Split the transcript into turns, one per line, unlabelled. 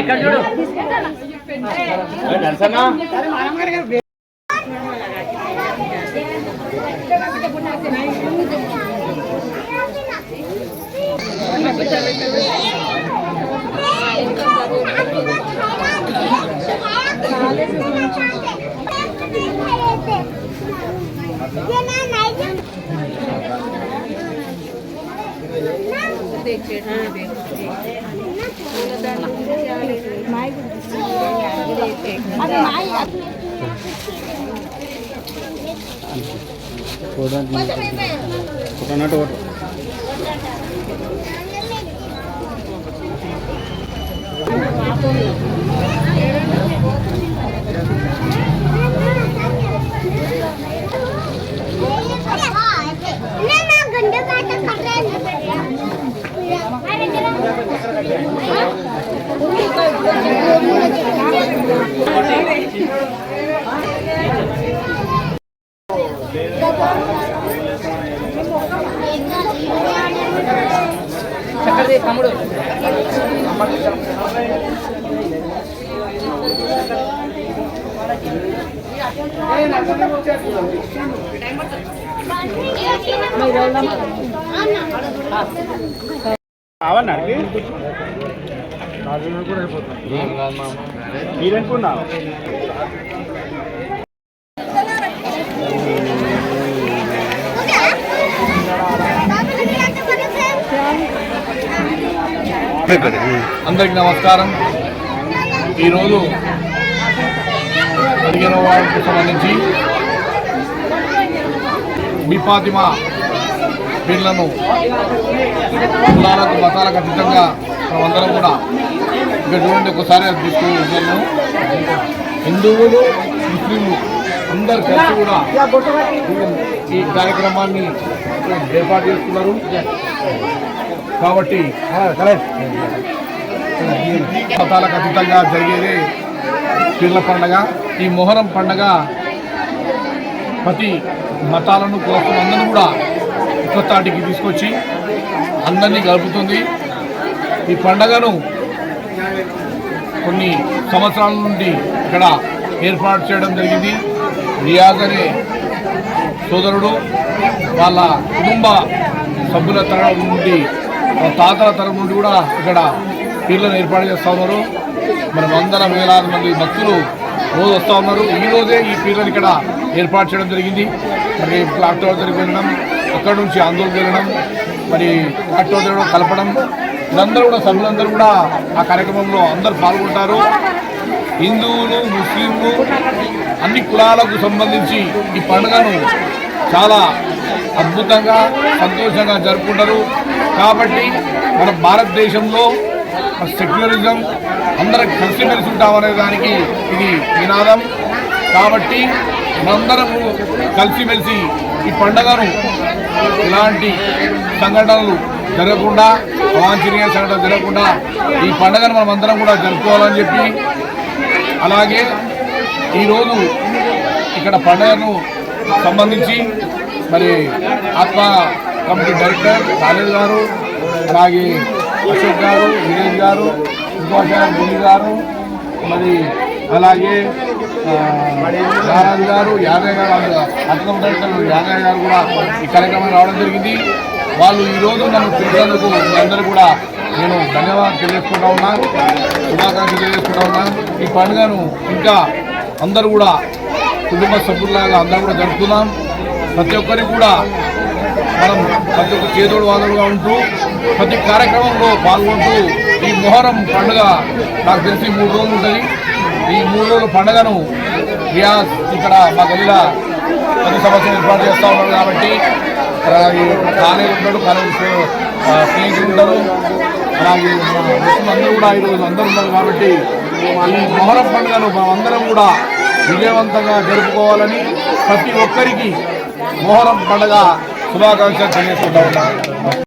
ఇక్కడ చూడు నరసన్నా
coconut water coconut
water తమ్ముడు.
కావన్నా మీరెంటున్నావు
అందరికి నమస్కారం. ఈరోజు పదిహేనవ వారికి సంబంధించి బిపాతిమ పిల్లలను కులాలకు మతాలకు అతీతంగా మనమందరం కూడా ఇక్కడ చూడండి ఒకసారి తీసుకున్నాము హిందువులు ముస్లింలు అందరు కలిసి కూడా ఈ కార్యక్రమాన్ని ఏర్పాటు చేస్తున్నారు. కాబట్టి మతాలకు అతీతంగా జరిగేది పీర్ల పండగ. ఈ మొహరం పండగ ప్రతి మతాలను కులస్తులు అందరినీ కూడా ఒక తీసుకొచ్చి అందరినీ కలుపుతుంది ఈ పండగను కొన్ని సంవత్సరాల నుండి ఇక్కడ ఏర్పాటు చేయడం జరిగింది. రియాజ్ అనే సోదరుడు వాళ్ళ కుటుంబ సభ్యుల తరం నుండి తాతల తరం నుండి కూడా ఇక్కడ పీర్లను ఏర్పాటు చేస్తూ ఉన్నారు. మరి వందల వేలాది మంది భక్తులు రోజు వస్తూ ఉన్నారు. ఈ రోజే ఈ పీర్లను ఇక్కడ ఏర్పాటు చేయడం జరిగింది. మరి ఆక్టోబర్ దగ్గరికి వెళ్ళడం అక్కడ నుంచి ఆందోళన వెళ్ళడం మరి ఆక్టోబర్ దగ్గర కలపడం వీళ్ళందరూ కూడా సభ్యులందరూ కూడా ఆ కార్యక్రమంలో అందరూ పాల్గొంటారు. హిందువులు ముస్లింలు అన్ని కులాలకు సంబంధించి ఈ పండుగను చాలా అద్భుతంగా సంతోషంగా జరుపుకుంటారు. కాబట్టి మన భారతదేశంలో సెక్యులరిజం అందరం కలిసిమెలిసి ఉంటామనే దానికి ఇది నినాదం. కాబట్టి మనందరము కలిసిమెలిసి ఈ పండుగను ఇలాంటి సంఘటనలు జరగకుండా అవాంఛనీయ సంఘటన జరగకుండా ఈ పండుగను మనం అందరం కూడా జరుపుకోవాలని చెప్పి అలాగే ఈరోజు ఇక్కడ పండుగను సంబంధించి మరి ఆత్మ కమిటీ డైరెక్టర్ కాలేజ్ గారు అలాగే అశోక్ గారు వినేష్ గారు సుభాష్ గుడి గారు మరి అలాగే ఆ, గారు యాదయ్య గారు అర్థం డైరెక్టర్ యాదయ్య గారు కూడా ఈ కార్యక్రమం రావడం జరిగింది. వాళ్ళు ఈరోజు నన్ను పిలిచేందుకు మీ అందరూ కూడా నేను ధన్యవాదాలు తెలియజేసుకుంటా ఉన్నా శుభాకాంక్షలు తెలియజేసుకుంటా ఉన్నా ఈ పండుగను ఇంకా అందరూ కూడా కుటుంబ సభ్యుల్లాగా అందరూ కూడా జరుపుతున్నాం ప్రతి ఒక్కరికి కూడా మనం ప్రతి ఒక్క చేదోడు వాదోడుగా ఉంటూ ప్రతి కార్యక్రమంలో పాల్గొంటూ ఈ మొహరం పండుగ నాకు తెలిసి మూడు రోజులు ఉంటుంది. ఈ మూడు రోజుల పండుగను రియాజ్ ఇక్కడ మా గల్లీలో ప్రతి సంవత్సరం ఏర్పాటు చేస్తూ ఉన్నారు కాబట్టి కాలేజీ ఉంటాడు కాలేజీ స్నేహితులు ఉంటారు. అలాగే ముస్లిం అందరూ కూడా ఈరోజు అందరూ ఉన్నారు కాబట్టి ఈ మొహరం పండుగను మనమందరం కూడా విజయవంతంగా జరుపుకోవాలని ప్రతి ఒక్కరికి మొహరం పండుగ శుభాకాంక్షలు తెలియజేసుకుంటా ఉన్నాను